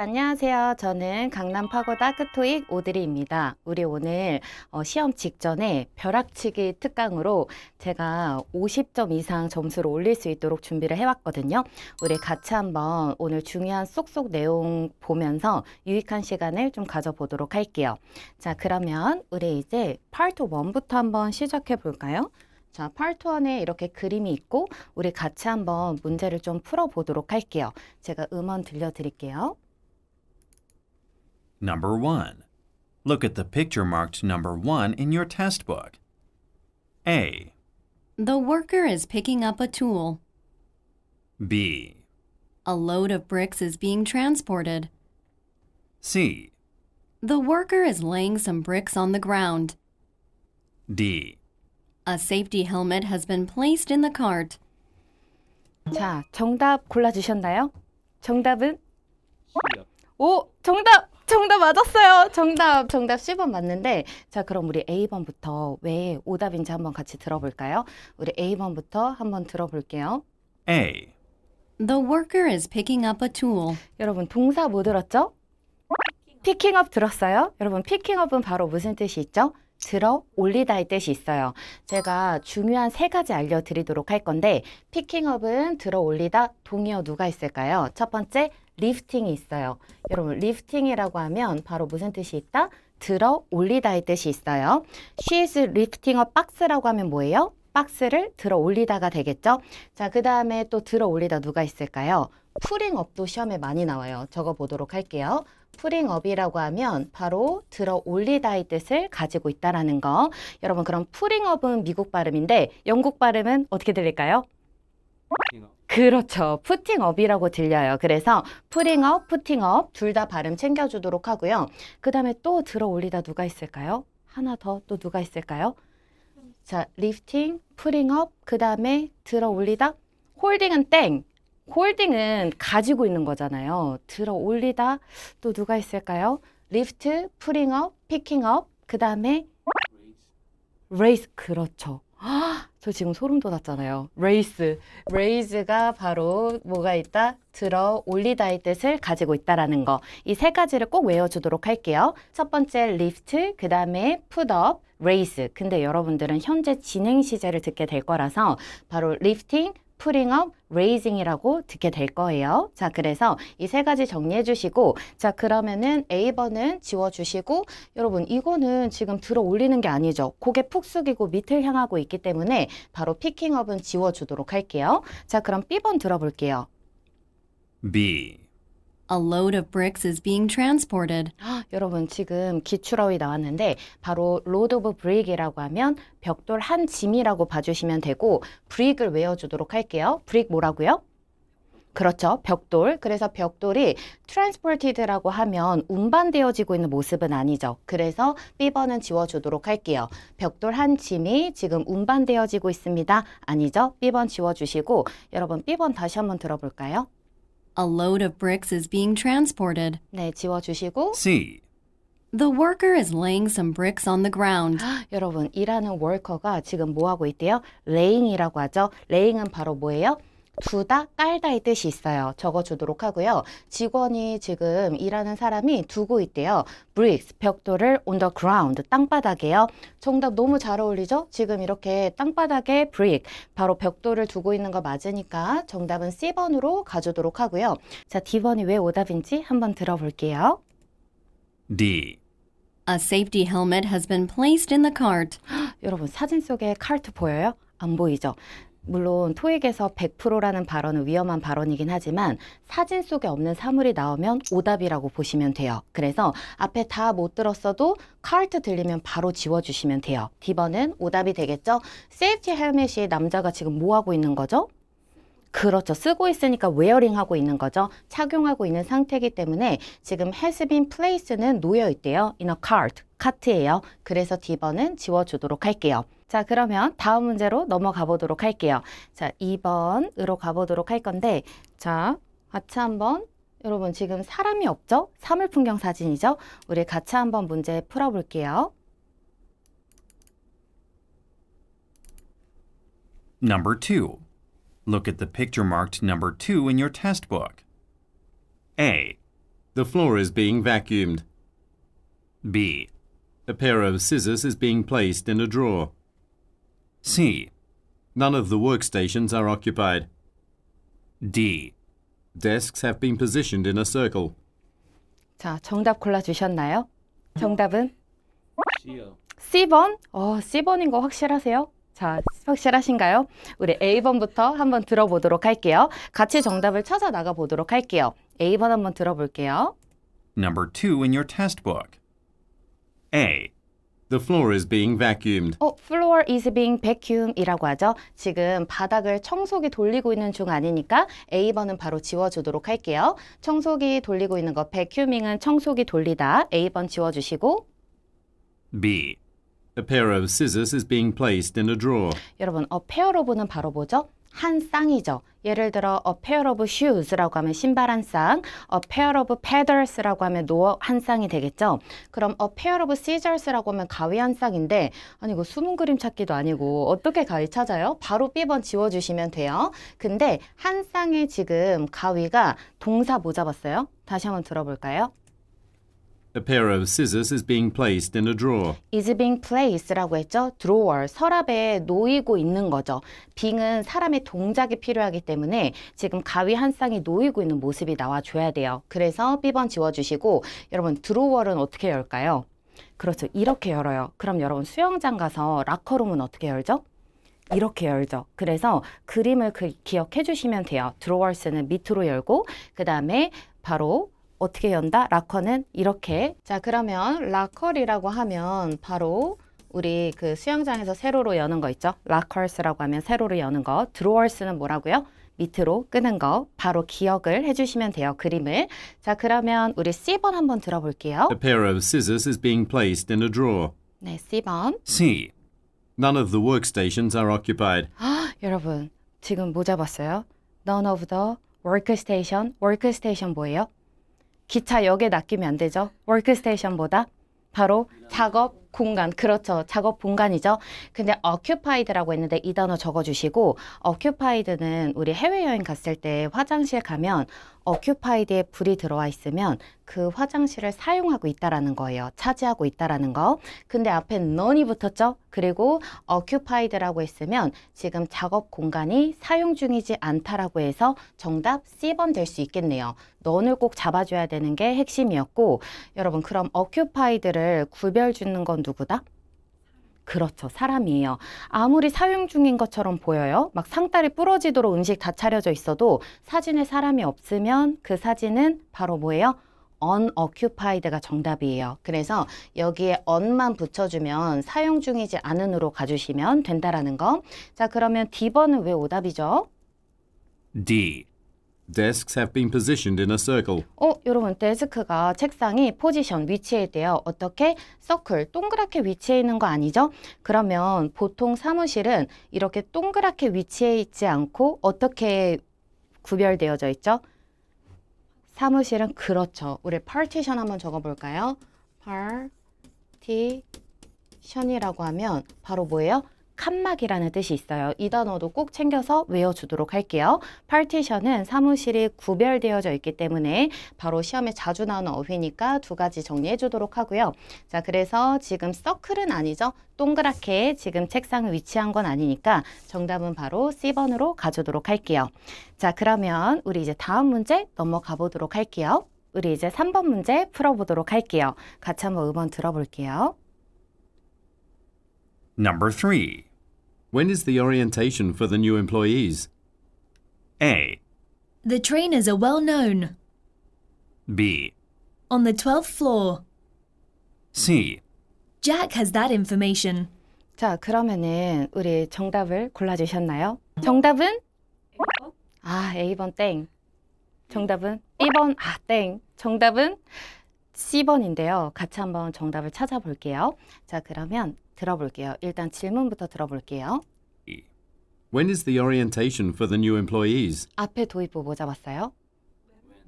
안녕하세요. 저는 강남 파고다 크토익 오드리입니다. 우리 오늘 어, 시험 직전에 벼락치기 특강으로 제가 50점 이상 점수를 올릴 수 있도록 준비를 해왔거든요. 우리 같이 한번 오늘 중요한 쏙쏙 내용 보면서 유익한 시간을 좀 가져보도록 할게요. 자, 그러면 우리 이제 파트 1부터 한번 시작해 볼까요? 자, 파트 1에 이렇게 그림이 있고 우리 같이 한번 문제를 좀 풀어보도록 할게요. 제가 음원 들려드릴게요. Number 1. Look at the picture marked number 1 in your test book. A, The worker is picking up a tool. B, A load of bricks is being transported. C, The worker is laying some bricks on the ground. D. A safety helmet has been placed in the cart. 자, 정답 골라주셨나요? 정답은? 오, 정답! 정답 맞았어요. 정답, 정답 10번 맞는데, 자, 그럼 우리 A번부터 왜 오답인지 한번 같이 들어볼까요? 우리 A번부터 한번 들어볼게요. A, The worker is picking up a tool. 여러분, 동사 뭐 들었죠? 피킹업 들었어요? 여러분, 피킹업은 바로 무슨 뜻이 있죠? 들어 올리다의 뜻이 있어요. 제가 중요한 세 가지 알려드리도록 할 건데, 피킹업은 들어 올리다 동의어 누가 있을까요? 첫 번째, 리프팅이 있어요. 여러분, 리프팅이라고 하면 바로 무슨 뜻이 있다? 들어 올리다의 뜻이 있어요. She is lifting a box라고 하면 뭐예요? 박스를 들어 올리다가 되겠죠? 자, 그 다음에 또 들어 올리다 누가 있을까요? 풀링업도 시험에 많이 나와요. 적어 보도록 할게요. 풀링업이라고 하면 바로 들어 올리다의 뜻을 가지고 있다라는 거. 여러분, 그럼 풀링업은 미국 발음인데 영국 발음은 어떻게 들릴까요? 그렇죠. 푸팅업이라고 들려요. 그래서 푸링업, 푸팅업 둘 다 발음 챙겨주도록 하고요. 그 다음에 또 들어 올리다 누가 있을까요? 하나 더 또 누가 있을까요? 자, 리프팅, 푸링업, 그 다음에 들어 올리다. 홀딩은 땡. 홀딩은 가지고 있는 거잖아요. 들어 올리다 또 누가 있을까요? 리프트, 푸링업, 피킹업, 그 다음에 레이스 그렇죠. 아, 저 지금 소름 돋았잖아요. 레이스. 레이즈가 바로 뭐가 있다? 들어 올리다의 뜻을 가지고 있다라는 거. 이 세 가지를 꼭 외워주도록 할게요. 첫 번째 리프트, 그 다음에 풋업, 레이스. 근데 여러분들은 현재 진행 시제를 듣게 될 거라서 바로 리프팅, 푸링업, 레이징이라고 듣게 될 거예요. 자, 그래서 이 세 가지 정리해 주시고, 자, 그러면은 A번은 지워 주시고, 여러분, 이거는 지금 들어 올리는 게 아니죠. 고개 푹 숙이고 밑을 향하고 있기 때문에 바로 피킹업은 지워 주도록 할게요. 자, 그럼 B번 들어볼게요. B, A load of bricks is being transported. 아, 여러분 지금 기출어휘 나왔는데 바로 로드 오브 브릭이라고 하면 벽돌 한 짐이라고 봐주시면 되고 브릭을 외워주도록 할게요. 브릭 뭐라고요? 그렇죠. 벽돌. 그래서 벽돌이 트랜스포티드라고 하면 운반되어지고 있는 모습은 아니죠. 그래서 B번은 지워주도록 할게요. 벽돌 한 짐이 지금 운반되어지고 있습니다. 아니죠. B번 지워주시고 여러분 B번 다시 한번 들어볼까요? A load of bricks is being transported. 네, 지워주시고 C, The worker is laying some bricks on the ground. 여러분 일하는 워커가 지금 뭐 하고 있대요? 레잉이라고 하죠. 레잉은 바로 뭐예요? 두다 깔다의 뜻이 있어요. 적어주도록 하고요. 직원이 지금 일하는 사람이 두고 있대요. bricks 벽돌을 on the ground 땅바닥에요. 정답 너무 잘 어울리죠? 지금 이렇게 땅바닥에 brick 바로 벽돌을 두고 있는 거 맞으니까 정답은 C번으로 가주도록 하고요. 자 D번이 왜 오답인지 한번 들어볼게요. D, A safety helmet has been placed in the cart. 여러분 사진 속에 카트 보여요? 안 보이죠? 물론 토익에서 100%라는 발언은 위험한 발언이긴 하지만 사진 속에 없는 사물이 나오면 오답이라고 보시면 돼요. 그래서 앞에 다 못 들었어도 카트 들리면 바로 지워주시면 돼요. D번은 오답이 되겠죠? 세이프티 헬멧이 남자가 지금 뭐 하고 있는 거죠? 그렇죠. 쓰고 있으니까 웨어링 하고 있는 거죠. 착용하고 있는 상태이기 때문에 지금 has been place는 놓여 있대요. in a cart, 카트예요. 그래서 D번은 지워주도록 할게요. 자, 그러면 다음 문제로 넘어가 보도록 할게요. 자, 2번으로 가보도록 할 건데, 자, 같이 한번 여러분 지금 사람이 없죠? 사물 풍경 사진이죠? 우리 같이 한번 문제 풀어볼게요. Number 2. Look at the picture marked number 2 in your test book. A, The floor is being vacuumed. B. A pair of scissors is being placed in a drawer. C. None of the workstations are occupied. D. Desks have been positioned in a circle. 자, 정답 골라주셨나요? 정답은? C번? 어, C번인 거 확실하세요? 자, 확실하신가요? 우리 A번부터 한번 들어보도록 할게요. 같이 정답을 찾아 나가 보도록 할게요. A번 한번 들어볼게요. Number 2 in your test book. A. The floor is being vacuumed. 어, floor is being vacuum이라고 하죠. 지금 바닥을 청소기 돌리고 있는 중 아니니까 A번은 바로 지워주도록 할게요. 청소기 돌리고 있는 거 vacuuming은 청소기 돌리다. A번 지워주시고 B. A pair of scissors is being placed in a drawer. 여러분, a pair of는 바로 뭐죠? 한 쌍이죠. 예를 들어 a pair of shoes라고 하면 신발 한 쌍, a pair of pedals라고 하면 노한 쌍이 되겠죠. 그럼 a pair of scissors라고 하면 가위 한 쌍인데 아니 이거 숨은 그림 찾기도 아니고 어떻게 가위 찾아요? 바로 B번 지워 주시면 돼요. 근데 한 쌍의 지금 가위가 동사 뭐 잡았어요? 다시 한번 들어볼까요? A pair of scissors is being placed in a drawer. is being placed라고 했죠. drawer, 서랍에 놓이고 있는 거죠. being은 사람의 동작이 필요하기 때문에 지금 가위 한 쌍이 놓이고 있는 모습이 나와줘야 돼요. 그래서 B번 지워주시고 여러분 drawer는 어떻게 열까요? 그렇죠. 이렇게 열어요. 그럼 여러분 수영장 가서 라커룸은 어떻게 열죠? 이렇게 열죠. 그래서 그림을 그 기억해 주시면 돼요. drawers는 밑으로 열고 그 다음에 바로 어떻게 연다? 라커는 이렇게. 자, 그러면 라커리라고 하면 바로 우리 그 수영장에서 세로로 여는 거 있죠? 라커스라고 하면 세로로 여는 거. 드로어스는 뭐라고요? 밑으로 끄는 거 바로 기억을 해주시면 돼요. 그림을. 자, 그러면 우리 C번 한번 들어볼게요. A pair of scissors is being placed in a drawer. 네, C번. C. None of the workstations are occupied. 여러분, 지금 뭐 잡았어요? None of the workstation. workstation 뭐예요? 기차역에 낚이면 안 되죠. workstation보다 바로 작업 공간. 그렇죠. 작업 공간이죠. 근데 occupied라고 했는데 이 단어 적어 주시고 occupied는 우리 해외 여행 갔을 때 화장실 가면 occupied에 불이 들어와 있으면 그 화장실을 사용하고 있다라는 거예요. 차지하고 있다라는 거. 근데 앞에 none이 붙었죠? 그리고 occupied라고 했으면 지금 작업 공간이 사용 중이지 않다라고 해서 정답 C번 될 수 있겠네요. none을 꼭 잡아줘야 되는 게 핵심이었고 여러분 그럼 occupied를 구별 짓는 건 누구다? 그렇죠. 사람이에요. 아무리 사용 중인 것처럼 보여요. 막 상다리 부러지도록 음식 다 차려져 있어도 사진에 사람이 없으면 그 사진은 바로 뭐예요? Unoccupied가 정답이에요. 그래서 여기에 on만 붙여주면 사용 중이지 않은으로 가주시면 된다라는 거. 자, 그러면 D번은 왜 오답이죠? D. Desks have been positioned in a circle. 어, 여러분, 데스크가 책상이 포지션, 위치에 있대요. 어떻게? 서클, 동그랗게 위치해 있는 거 아니죠? 그러면 보통 사무실은 이렇게 동그랗게 위치해 있지 않고 어떻게 구별되어져 있죠? 사무실은 그렇죠. 우리 partition 한번 적어볼까요? partition이라고 하면 바로 뭐예요? 칸막이라는 뜻이 있어요. 이 단어도 꼭 챙겨서 외워주도록 할게요. partition은 사무실이 구별되어져 있기 때문에 바로 시험에 자주 나오는 어휘니까 두 가지 정리해 주도록 하고요. 자, 그래서 지금 서클은 아니죠. 동그랗게 지금 책상에 위치한 건 아니니까 정답은 바로 C번으로 가주도록 할게요. 자, 그러면 우리 이제 다음 문제 넘어가 보도록 할게요. 우리 이제 3번 문제 풀어보도록 할게요. 같이 한번 음원 들어볼게요. Number 3. When is the orientation for the new employees? A. The trainers are well known. B. On the 12th floor. C. Jack has that information. 자, 그러면은 우리 정답을 골라주셨나요? 정답은? 아, A번 땡. 정답은 B번, 아, 땡. 정답은 C번인데요. 같이 한번 정답을 찾아볼게요. 자, 그러면 들어볼게요. 일단 질문부터 들어볼게요. When is the orientation for the new employees? 앞에 도입부 뭐 잡았어요?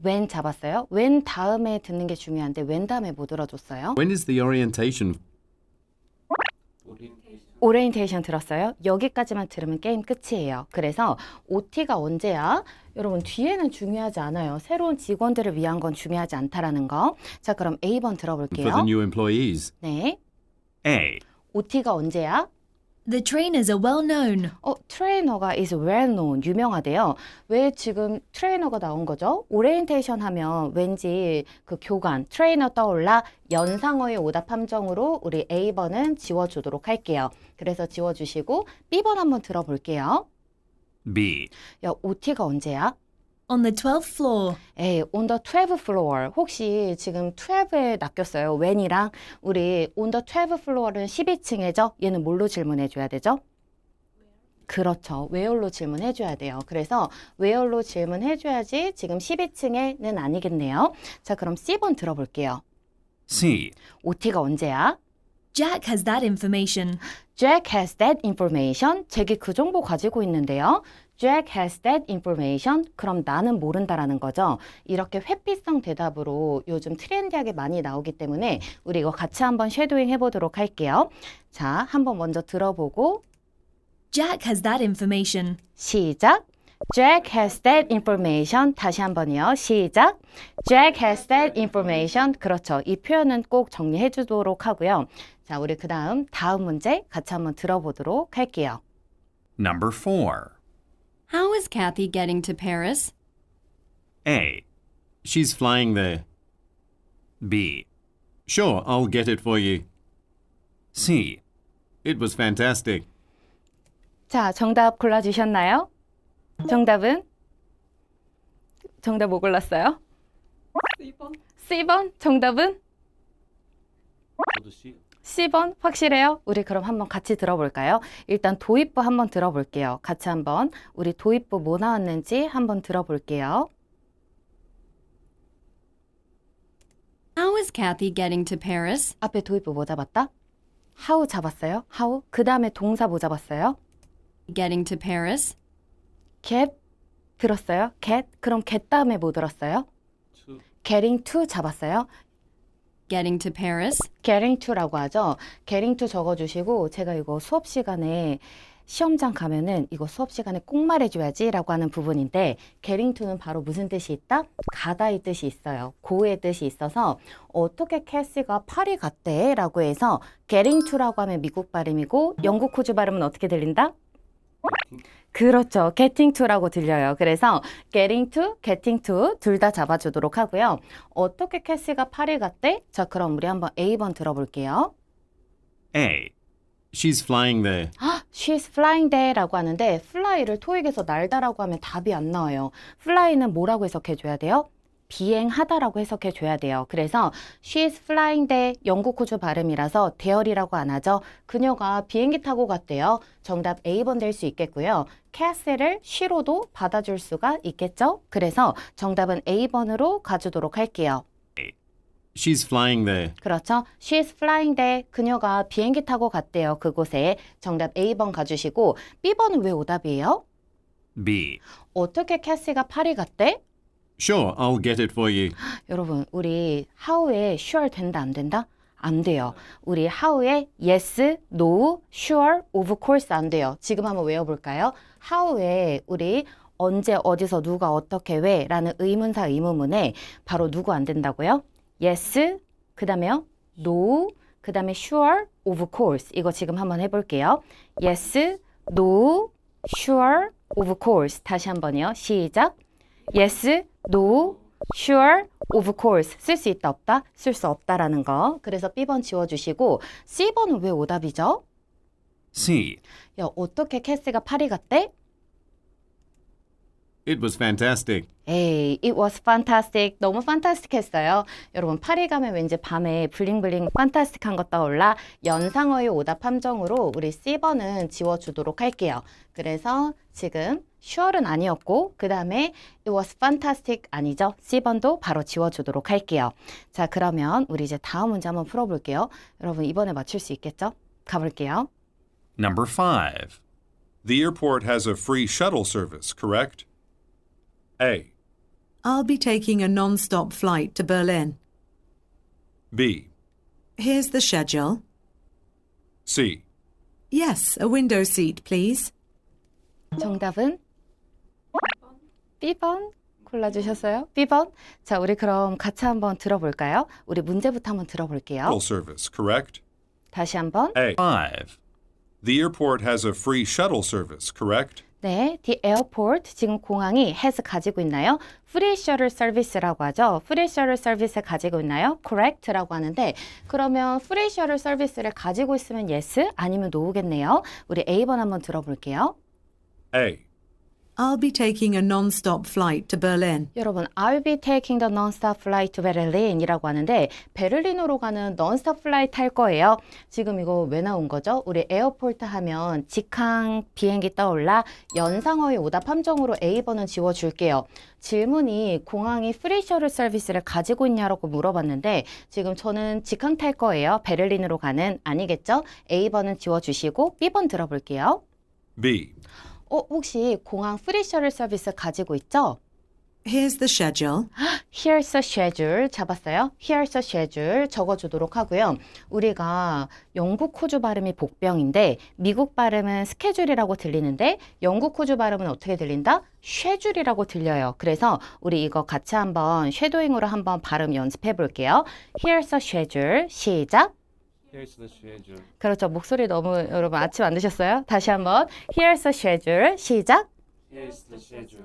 when 잡았어요? when 다음에 듣는 게 중요한데 when 다음에 뭐 들어줬어요? When is the orientation? 오리엔테이션 들었어요? 여기까지만 들으면 게임 끝이에요. 그래서 OT가 언제야? 여러분 뒤에는 중요하지 않아요. 새로운 직원들을 위한 건 중요하지 않다라는 거. 자, 그럼 A번 For 들어볼게요. the new employees. 네. A. OT가 언제야? The trainers are well known. 어, 트레이너가 is well known, 유명하대요. 왜 지금 트레이너가 나온 거죠? 오리엔테이션 하면 왠지 그 교관, 트레이너 떠올라 연상어의 오답 함정으로 우리 A번은 지워주도록 할게요. 그래서 지워주시고 B번 한번 들어볼게요. B. 야, OT가 언제야? On the 12th floor. 에이, on the 12th floor. 혹시 지금 12에 낚였어요? when이랑 우리 on the 12th floor은 12층이죠? 얘는 뭘로 질문해 줘야 되죠? 그렇죠. where로 질문해 줘야 돼요. 그래서 where로 질문해 줘야지 지금 12층에는 아니겠네요. 자, 그럼 C번 들어볼게요. C. OT가 언제야? Jack has that information. Jack has that information. 잭이 그 정보 가지고 있는데요. Jack has that information. 그럼 나는 모른다라는 거죠. 이렇게 회피성 대답으로 요즘 트렌디하게 많이 나오기 때문에 우리 이거 같이 한번 쉐도잉 해보도록 할게요. 자, 한번 먼저 들어보고 Jack has that information. 시작. Jack has that information. 다시 한번요. 시작. Jack has that information. 그렇죠. 이 표현은 꼭 정리해 주도록 하고요. 자, 우리 그 다음, 다음 문제 같이 한번 들어보도록 할게요. Number 4. How is Kathy getting to Paris? A. She's flying there. B. Sure, I'll get it for you. C. It was fantastic. 자, 정답 골라주셨나요? 정답은? 정답 뭐 골랐어요? C번. C번? 정답은? C 번? 확실해요? 우리 그럼 한번 같이 들어볼까요? 일단 도입부 한번 들어볼게요. 같이 한번 우리 도입부 뭐 나왔는지 한번 들어볼게요. How is Kathy getting to Paris? 앞에 도입부 뭐 잡았다? how 잡았어요? how? 그 다음에 동사 뭐 잡았어요? Getting to Paris? get 들었어요? get? 그럼 get 다음에 뭐 들었어요? getting to 잡았어요? Getting to Paris? getting to라고 하죠. getting to 적어주시고 제가 이거 수업 시간에 시험장 가면은 이거 수업 시간에 꼭 말해줘야지라고 하는 부분인데 getting to는 바로 무슨 뜻이 있다? 가다의 뜻이 있어요. 고의 뜻이 있어서 어떻게 캐시가 파리 갔대라고 해서 getting to라고 하면 미국 발음이고 영국 호주 발음은 어떻게 들린다? 그렇죠. getting to라고 들려요. 그래서 getting to, getting to 둘 다 잡아주도록 하고요. 어떻게 캐시가 파리 갔대? 자, 그럼 우리 한번 A번 들어볼게요. A. She's flying there. She's flying there라고 하는데 fly를 토익에서 날다라고 하면 답이 안 나와요. fly는 뭐라고 해석해줘야 돼요? 비행하다라고 해석해 줘야 돼요. 그래서 she's flying there 영국 호주 발음이라서 대열이라고 안 하죠. 그녀가 비행기 타고 갔대요. 정답 A번 될 수 있겠고요. 캐슬을 she로도 받아줄 수가 있겠죠. 그래서 정답은 A번으로 가주도록 할게요. She's flying there. 그렇죠. She's flying there. 그녀가 비행기 타고 갔대요. 그곳에. 정답 A번 가주시고 B번은 왜 오답이에요? B. 어떻게 캐시가 파리 갔대? Sure, I'll get it for you. 여러분, 우리 how에 sure 된다 안 된다? 안 돼요. 우리 how에 yes, no, sure, of course 안 돼요. 지금 한번 외워볼까요? how에 우리 언제, 어디서, 누가, 어떻게, 왜 라는 의문사 의문문에 바로 누구 안 된다고요? yes, 그 다음에요. no, 그 다음에 sure, of course. 이거 지금 한번 해볼게요. yes, no, sure, of course. 다시 한번요. 시작. Yes, no, sure, of course. 쓸 수 있다, 없다? 쓸 수 없다라는 거. 그래서 B번 지워주시고 C번은 왜 오답이죠? C. 야, 어떻게 캐스가 파리 갔대? It was fantastic. 에이, it was fantastic. 너무 fantastic 했어요. 여러분, 파리 가면 왠지 밤에 블링블링 fantastic한 거 떠올라 연상어의 오답 함정으로 우리 C번은 지워주도록 할게요. 그래서 지금 sure는 아니었고, 그 다음에 it was fantastic 아니죠? C번도 바로 지워주도록 할게요. 자, 그러면 우리 이제 다음 문제 한번 풀어볼게요. 여러분, 이번에 맞출 수 있겠죠? 가볼게요. Number 5. The airport has a free shuttle service, correct? A. I'll be taking a non stop flight to Berlin. B. Here's the schedule. C. Yes, a window seat, please. 정답은 B번 골라주셨어요? B번? 자, 우리 그럼 같이 한번 들어볼까요? 우리 문제부터 한번 들어볼게요. Shuttle service, correct? 다시 한번. A. 5. The airport has a free shuttle service, correct? 네, the airport 지금 공항이 has 가지고 있나요? free shuttle service라고 하죠. free shuttle service 가지고 있나요? correct라고 하는데 그러면 free shuttle service를 가지고 있으면 yes 아니면 no겠네요. 우리 A번 한번 들어볼게요. A. I'll be taking a non-stop flight to Berlin. 여러분, I'll be taking the non-stop flight to Berlin이라고 하는데 베를린으로 가는 non-stop flight 할 거예요. 지금 이거 왜 나온 거죠? 우리 에어포트 하면 직항 비행기 떠올라 연상어의 오답 함정으로 A번은 지워줄게요. 질문이 공항이 프리 셔틀 서비스를 가지고 있냐라고 물어봤는데 지금 저는 직항 탈 거예요. 베를린으로 가는 아니겠죠? A번은 지워주시고 B번 들어볼게요. B. 어, 혹시 공항 프리 셔틀 서비스 가지고 있죠? Here's the schedule. Here's a schedule 잡았어요. Here's a schedule 적어주도록 하고요. 우리가 영국 호주 발음이 복병인데 미국 발음은 스케줄이라고 들리는데 영국 호주 발음은 어떻게 들린다? 쉐줄이라고 들려요. 그래서 우리 이거 같이 한번 쉐도잉으로 한번 발음 연습해 볼게요. Here's a schedule 시작. 그렇죠. 목소리 너무 여러분 아침 안 드셨어요? 다시 한번 Here's a schedule 시작.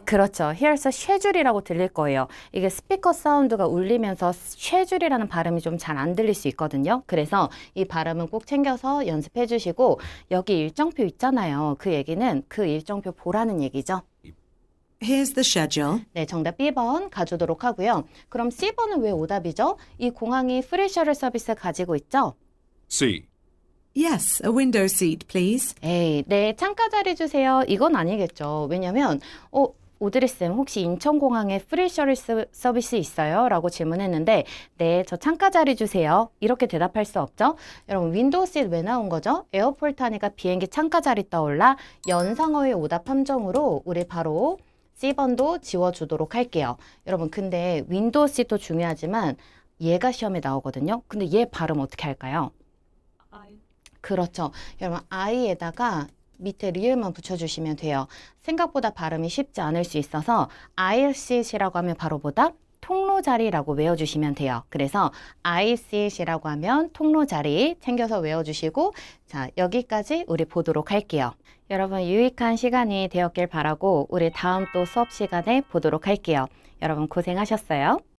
그렇죠. Here's a schedule이라고 들릴 거예요. 이게 스피커 사운드가 울리면서 schedule이라는 발음이 좀 잘 안 들릴 수 있거든요. 그래서 이 발음은 꼭 챙겨서 연습해 주시고 여기 일정표 있잖아요. 그 얘기는 그 일정표 보라는 얘기죠. Here's the schedule. 네, 정답 B번 가주도록 하고요. 그럼 C번은 왜 오답이죠? 이 공항이 프리 셔틀 서비스 가지고 있죠? C. Yes, a window seat, please. 에이, 네, 창가 자리 주세요. 이건 아니겠죠. 왜냐면, 어, 오드리쌤, 혹시 인천공항에 프리 셔틀 서- 서비스 있어요? 라고 질문했는데, 네, 저 창가 자리 주세요. 이렇게 대답할 수 없죠? 여러분, 윈도우 시트 왜 나온 거죠? 에어포트 하니까 비행기 창가 자리 떠올라 연상어의 오답 함정으로 우리 바로 C번도 지워주도록 할게요. 여러분, 근데 윈도우 시트도 중요하지만 얘가 시험에 나오거든요. 근데 얘 발음 어떻게 할까요? 그렇죠. 여러분, i에다가 밑에 리을만 붙여주시면 돼요. 생각보다 발음이 쉽지 않을 수 있어서 sit이라고 하면 바로 보다 통로 자리라고 외워주시면 돼요. 그래서 sit이라고 하면 통로 자리 챙겨서 외워주시고 자 여기까지 우리 보도록 할게요. 여러분 유익한 시간이 되었길 바라고 우리 다음 또 수업 시간에 보도록 할게요. 여러분 고생하셨어요.